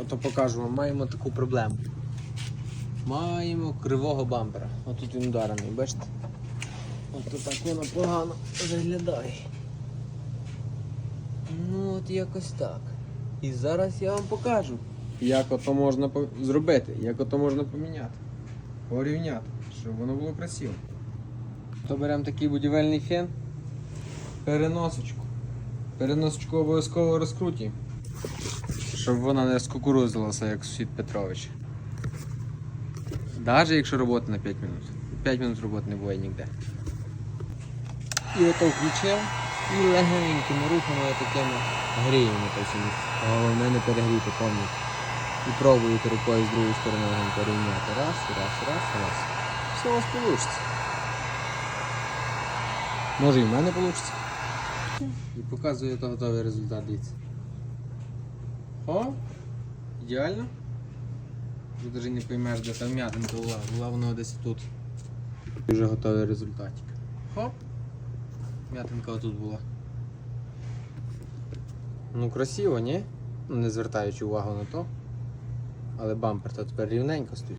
ото покажу вам, маємо таку проблему. Маємо кривого бампера. Отут він ударений, бачите? От так воно погано виглядає. Ну от якось так. І зараз я вам покажу. Як ото можна зробити, як ото можна поміняти. Порівняти, щоб воно було красиво. То беремо такий будівельний фен, переносочку. Переносочку обов'язково розкрутюємо. Щоб вона не скукурузилася, як сусід Петрович. Навіть якщо робота на 5 минут. 5 минут роботи не буває ніде. І ото включив і легенькими рухами такими гріємо. Головне не перегріти повністю. І пробуєте рукою з другої сторони легенько рівняти. Раз, раз, раз, раз. Все у вас вийде. Може і в мене вийде. І показую то готовий результат, дивіться. О! Ідеально. Вже навіть не поймеш, де там м'ятинка була. Була вона десь тут. І вже готовий результатик. Хоп! М'ятинка отут була. Ну красиво, ні? Ну не звертаючи увагу на то. Але бампер то тепер рівненько стоїть.